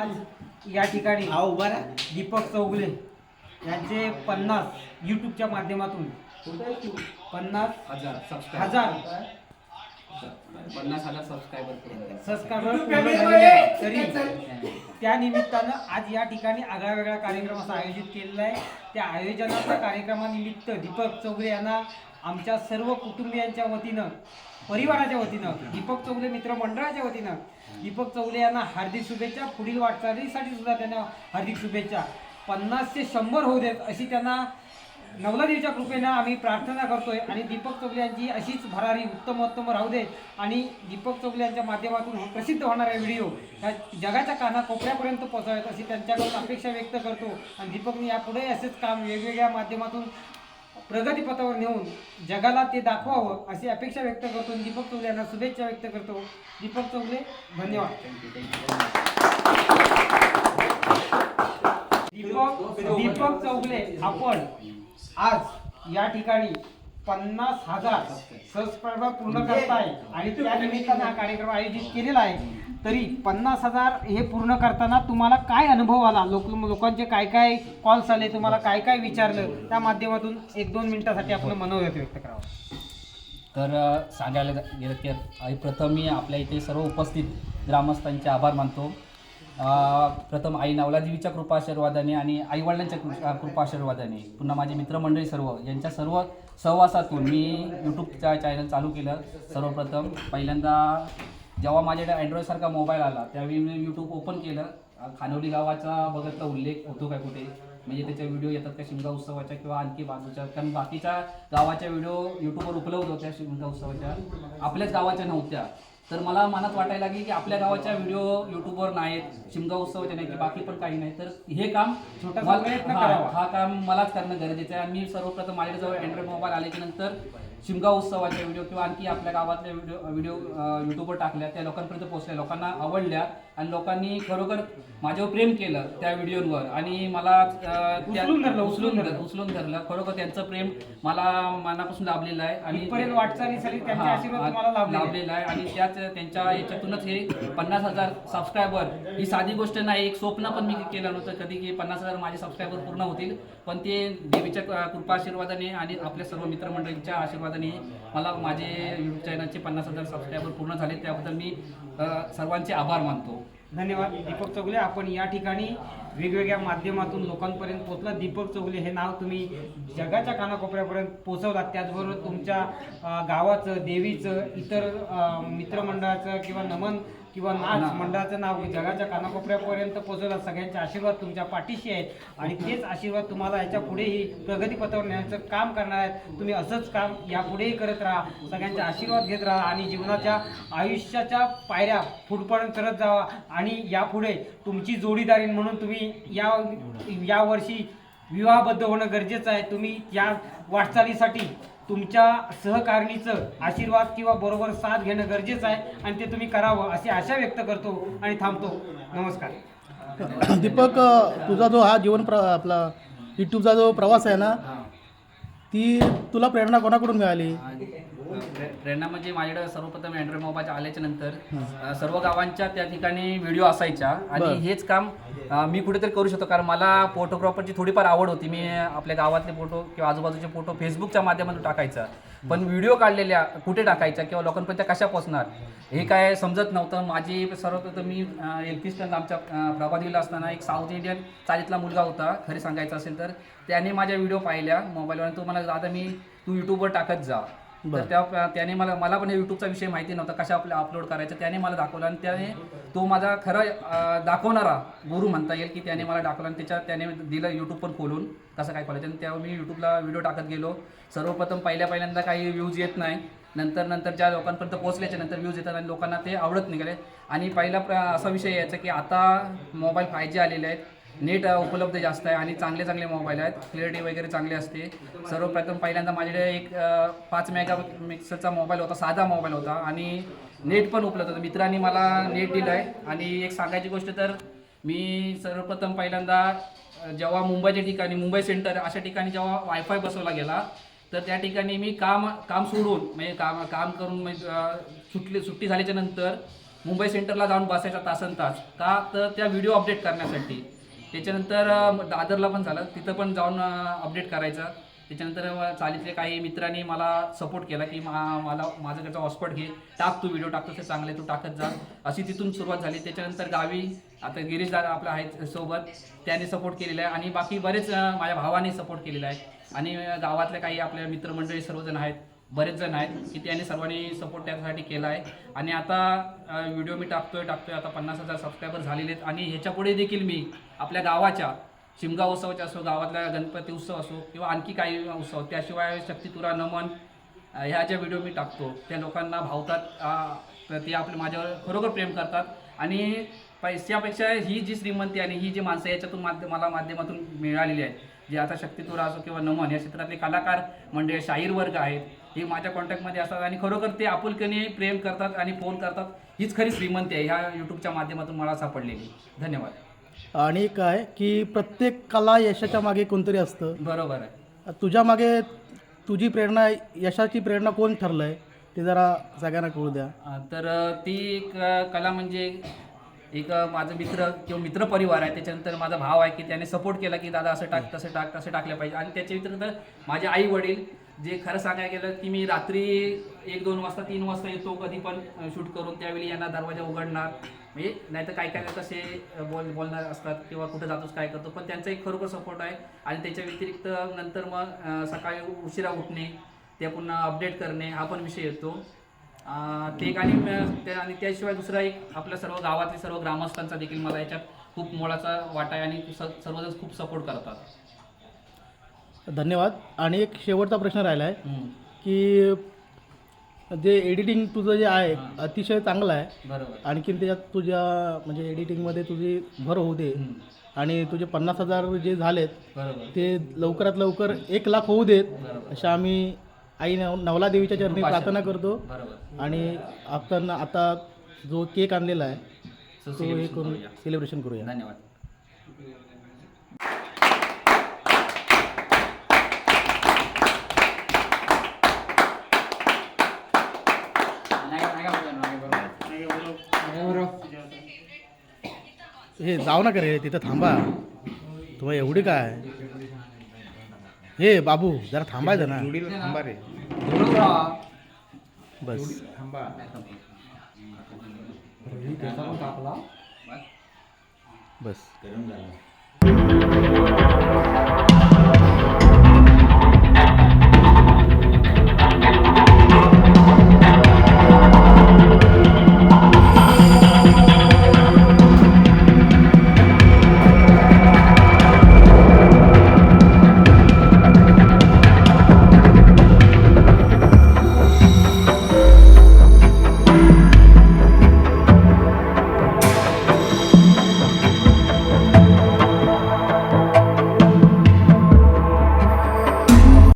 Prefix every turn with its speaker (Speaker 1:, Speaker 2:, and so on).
Speaker 1: आज या ठिकाणी
Speaker 2: हा उभा राहा.
Speaker 1: दीपक चौगुले यांचे पन्नास यूट्यूबच्या माध्यमातून पन्नास
Speaker 3: हजार सबस्क्राईब
Speaker 1: हजार
Speaker 3: पन्नास हजार सबस्क्रायबर
Speaker 1: सबस्क्रायबर पूर्ण झालेले आहेत. तरी त्या निमित्तानं आज या ठिकाणी आगळा वेगळा कार्यक्रम असा आयोजित केलेला आहे. त्या आयोजनाच्या कार्यक्रमानिमित्त दीपक चौगुले यांना आमच्या सर्व कुटुंबियांच्या वतीनं परिवाराच्या वतीनं दीपक चौगुले मित्रमंडळाच्या वतीनं दीपक चौगले यांना हार्दिक शुभेच्छा. पुढील वाटचालीसाठी सुद्धा त्यांना हार्दिक शुभेच्छा. पन्नास ते शंभर होऊ देत अशी त्यांना नवलादेवीच्या कृपेनं आम्ही प्रार्थना करतोय. आणि दीपक चौगले यांची अशीच भरारी उत्तम उत्तम राहू दे आणि दीपक चौगले यांच्या माध्यमातून हो प्रसिद्ध होणारे व्हिडिओ. ह्या जगाच्या कानाकोपऱ्यापर्यंत पोहोचावेत अशी त्यांच्याकडून अपेक्षा व्यक्त करतो. आणि दीपकने यापुढे असेच काम वेगवेगळ्या माध्यमातून प्रगतीपथावर नेऊन जगाला ते दाखवावं अशी अपेक्षा व्यक्त करतो. दीपक चौगले यांना शुभेच्छा व्यक्त करतो. दीपक चौगले धन्यवाद. दीपक दीपक चौगले आपण आज या ठिकाणी पन्नास हजार सबस्क्रायबर पूर्ण करताय आणि त्या निमित्तानं हा कार्यक्रम आयोजित केलेला आहे. तरी पन्नास हजार हे पूर्ण करताना तुम्हाला काय अनुभव आला? लोक लोकांचे काय काय कॉल्स आले? तुम्हाला काय काय विचारलं? त्या माध्यमातून एक दोन मिनिटासाठी आपण मनोगत व्यक्त करावं.
Speaker 3: तर सांगायला गेलं की आई प्रथम मी आपल्या इथे सर्व उपस्थित ग्रामस्थांचे आभार मानतो. प्रथम आई नवलादेवीच्या कृपा आशीर्वादाने आणि आईवडिलांच्या कृ- कृपा आशीर्वादाने पुन्हा माझे मित्रमंडळी सर्व यांच्या सर्व सहवासातून मी यूट्यूबचा चॅनल चालू केलं सर्वप्रथम. पहिल्यांदा जेव्हा माझ्याकडे अँड्रॉईडसारखा मोबाईल आला त्यावेळी मी यूट्यूब ओपन केलं. खानोली गावाचा बघतला उल्लेख होतो काय कुठे? म्हणजे त्याचे व्हिडिओ येतात का शिमगा उत्सवाच्या किंवा आणखी बाजूच्या. कारण बाकीच्या गावाच्या व्हिडिओ यूट्यूबवर उपलब्ध होत्या शिमगा उत्सवाच्या. आपल्याच गावाच्या नव्हत्या. तर मला मनात वाटायला लागली की आपल्या गावाच्या व्हिडिओ यूट्यूबवर नाहीत शिमगा उत्सवाचे नाही की बाकी पण काही नाही. तर हे काम मला-
Speaker 1: प्रयत्न
Speaker 3: हा,
Speaker 1: करावा.
Speaker 3: हा काम मलाच करणं गरजेचं आहे. आणि मी सर्वप्रथम माझ्याजवळ जवळ अँड्रॉइड मोबाईल आल्याच्यानंतर शिमगा उत्सवाचे व्हिडिओ किंवा आणखी आपल्या गावातल्या व्हिडिओ व्हिडिओ यूट्यूबवर टाकल्या. त्या लोकांपर्यंत पोहोचल्या. लोकांना आवडल्या. आणि लोकांनी खरोखर माझ्यावर प्रेम केलं त्या व्हिडिओवर. आणि मला
Speaker 1: उचलून धरलं, उचलून धरलं.
Speaker 3: उचलून धरलं. खरोखर त्यांचं प्रेम मला मनापासून लाभलेलं आहे. आणि
Speaker 1: लाभलेले
Speaker 3: आहे. आणि त्याच त्यांच्या याच्यातूनच हे पन्नास हजार सबस्क्रायबर ही साधी गोष्ट नाही एक स्वप्न पण मी केलं नव्हतं कधी की पन्नास हजार माझे सबस्क्रायबर पूर्ण होतील. पण ते देवीच्या कृपा आशीर्वादाने आणि आपल्या सर्व मित्रमंडळींच्या आशीर्वादाने मला माझे युट्यूब चॅनलचे पन्नास हजार सबस्क्रायबर पूर्ण झाले. त्याबद्दल मी सर्वांचे आभार मानतो.
Speaker 1: धन्यवाद. दीपक चौगले आपण या ठिकाणी वेगवेगळ्या माध्यमातून लोकांपर्यंत पोहोचला. दीपक चौगले हे नाव तुम्ही जगाच्या कानाकोपऱ्यापर्यंत पोहोचवलात. त्याचबरोबर तुमच्या गावाचं देवीचं इतर मित्रमंडळाचं किंवा नमन किंवा नाच मंडळाचं नाव जगाच्या कानाकोपऱ्यापर्यंत पोहोचवलं सगळ्यांचे आशीर्वाद तुमच्या पाठीशी आहेत. आणि तेच आशीर्वाद तुम्हाला याच्या पुढेही प्रगतीपथावर नेण्याचं काम करणार आहेत. तुम्ही असंच काम यापुढेही करत राहा. सगळ्यांचे आशीर्वाद घेत राहा आणि जीवनाच्या आयुष्याच्या पायऱ्या पुढपर्यंत करत जावा. आणि यापुढे तुमची जोडीदारी म्हणून तुम्ही या यावर्षी विवाहबद्ध होणं गरजेचं आहे. तुम्ही या वाटचालीसाठी तुमच्या सहकारणीचं आशीर्वाद किंवा बरोबर साथ घेणं गरजेचं आहे आणि ते तुम्ही करावं अशी आशा व्यक्त करतो आणि थांबतो. नमस्कार.
Speaker 2: दीपक तुझा जो हा जीवन प्र आपला यूट्यूबचा जो प्रवास आहे ना ती तुला प्रेरणा कोणाकडून मिळाली?
Speaker 3: प्रेरणा म्हणजे माझ्याकडे सर्वप्रथम अँड्रॉइड मोबाईल आल्याच्यानंतर सर्व गावांच्या त्या ठिकाणी व्हिडिओ असायच्या. आणि. हेच काम मी कुठेतरी करू शकतो. कारण मला फोटोग्राफरची थोडीफार आवड होती. मी आपल्या गावातले फोटो किंवा आजूबाजूचे फोटो फेसबुकच्या माध्यमातून टाकायचा. पण व्हिडिओ काढलेल्या कुठे टाकायच्या किंवा लोकांपर्यंत कशा पोहोचणार? हे काय समजत नव्हतं. माझी सर्वप्रथम मी एल पी स्टँड आमच्या प्रभादेवीला असताना एक साऊथ इंडियन चालीतला मुलगा होता. खरे सांगायचं असेल तर त्याने माझ्या व्हिडिओ पाहिल्या. मोबाईलवर तो मला आता मी तू यूट्यूबवर टाकत जा. तर. त्या त्याने मला मला पण यूट्यूबचा विषय माहिती नव्हता कशा आपल्या अपलोड करायचं. त्याने मला दाखवलं आणि त्याने तो माझा खरा दाखवणारा गुरु म्हणता येईल की त्याने मला दाखवलं आणि त्याच्या त्याने दिलं यूट्यूब पण खोलून कसं काय खोलायचं. आणि तेव्हा मी यूट्यूबला व्हिडिओ टाकत गेलो. सर्वप्रथम पहिल्या पहिल्यांदा काही व्ह्यूज येत नाही. नंतर नंतर ज्या लोकांपर्यंत पोहोचल्याच्या नंतर व्ह्यूज येतात आणि लोकांना ते आवडत निघाले. आणि पहिला प्र- असा विषय यायचा की आता मोबाईल फाय जी आलेले आहेत. नेट उपलब्ध जास्त आहे आणि चांगले चांगले मोबाईल आहेत. क्लिअरिटी वगैरे चांगली असते. सर्वप्रथम पहिल्यांदा माझ्याकडे एक पाच मेगा मिक्सरचा मोबाईल होता साधा मोबाईल होता आणि नेट पण उपलब्ध होतं. मित्रांनी मला नेट दिलं आहे. आणि एक सांगायची गोष्ट तर मी सर्वप्रथम पहिल्यांदा जेव्हा मुंबईच्या ठिकाणी मुंबई सेंटर अशा ठिकाणी जेव्हा वायफाय बसवला गेला तर त्या ठिकाणी मी काम काम सोडून म्हणजे काम काम करून म्हणजे, सुटली सुट्टी झाल्याच्यानंतर मुंबई सेंटरला जाऊन बसायचा तासन तास का? तर त्या व्हिडिओ अपडेट करण्यासाठी. त्याच्यानंतर दादरला पण झालं. तिथं पण जाऊन अपडेट करायचं. त्याच्यानंतर चालीतले काही मित्रांनी मला सपोर्ट केला की मा- मला माझ्याकडचा त्याचा हॉटस्पॉट घे. टाक तू व्हिडिओ टाकतो ते चांगले तू टाकत जा. अशी तिथून सुरुवात झाली. त्याच्यानंतर गावी आता गिरीश दादा आपला आहेत सोबत. त्याने सपोर्ट केलेला आहे. आणि बाकी बरेच माझ्या भावाने सपोर्ट केलेला आहे. आणि गावातल्या काही आपल्या मित्रमंडळी सर्वजण आहेत. बरेच जण आहेत की त्यांनी सर्वांनी सपोर्ट त्यासाठी केला आहे. आणि आता व्हिडिओ मी टाकतोय टाकतोय आता पन्नास हजार सबस्क्रायबर झालेले आहेत. आणि ह्याच्यापुढे देखील मी आपल्या गावाच्या शिमगा उत्सवाच्या असो गावातल्या गणपती उत्सव असो किंवा आणखी काही उत्सव त्याशिवाय शक्तितुरा नमन ह्या ज्या व्हिडिओ मी टाकतो त्या लोकांना भावतात ते आपले माझ्यावर खरोखर प्रेम करतात. आणि पैशापेक्षा ही जी श्रीमंती आणि ही जी माणसं याच्यातून माध्य मला माध्यमातून मिळालेली आहेत जे आता शक्तितुरा असो किंवा नमन या क्षेत्रातले कलाकार म्हणजे शाहीर वर्ग आहेत हे माझ्या कॉन्टॅक्टमध्ये असतात आणि खरोखर ते आपुलकीने प्रेम करतात आणि फोन करतात. हीच खरी श्रीमंती आहे. ह्या यूट्यूबच्या माध्यमातून मला सापडलेली. धन्यवाद.
Speaker 2: आणि काय की प्रत्येक कला यशाच्या मागे कोणतरी असतं?
Speaker 3: बरोबर आहे.
Speaker 2: तुझ्या मागे तुझी प्रेरणा यशाची प्रेरणा कोण ठरलं आहे ते जरा सगळ्यांना कळू द्या.
Speaker 3: तर ती एक कला म्हणजे एक माझं मित्र किंवा मित्र परिवार आहे. त्याच्यानंतर माझा भाव आहे की त्याने सपोर्ट केला की दादा असं टाक तसं टाक तसं टाकलं पाहिजे. आणि त्याच्या व्यतिरिक्त माझे आई वडील जे खरं सांगायला गेलं की मी रात्री एक दोन वाजता तीन वाजता येतो कधी पण शूट करून. त्यावेळी यांना दरवाजा उघडणार. म्हणजे नाही तर काय काय कसे बोल बोलणार असतात किंवा कुठं जातोस काय करतो पण त्यांचा एक खरोखर सपोर्ट आहे. आणि त्याच्या व्यतिरिक्त नंतर मग सकाळी उशिरा उठणे ते पुन्हा अपडेट करणे हा पण विषय येतो. ते एक आणि आणि त्याशिवाय दुसरा एक आपल्या सर्व गावातील सर्व ग्रामस्थांचा देखील मला याच्यात खूप मोलाचा वाटा आहे आणि स- सर्वजण खूप सपोर्ट करतात.
Speaker 2: धन्यवाद. आणि एक शेवटचा प्रश्न राहिला आहे की जे एडिटिंग तुझं जे आहे अतिशय चांगलं आहे. आणखीन त्याच्यात तुझ्या म्हणजे एडिटिंगमध्ये तुझी भर होऊ दे. आणि तुझे पन्नास हजार जे झालेत ते लवकरात लवकर एक लाख होऊ देत. अशा आम्ही आई नव नवला देवीच्या चरणी प्रार्थना करतो. आणि आपण आता जो केक आणलेला आहे तो हे करून. सेलिब्रेशन करूया.
Speaker 3: धन्यवाद.
Speaker 2: हे जाऊ नका रे तिथं थांबा. तुम्हाला एवढी काय? हे बाबू जरा थांबायचं ना
Speaker 4: थांबा रे.
Speaker 2: बस.
Speaker 4: थांबा.
Speaker 2: बस.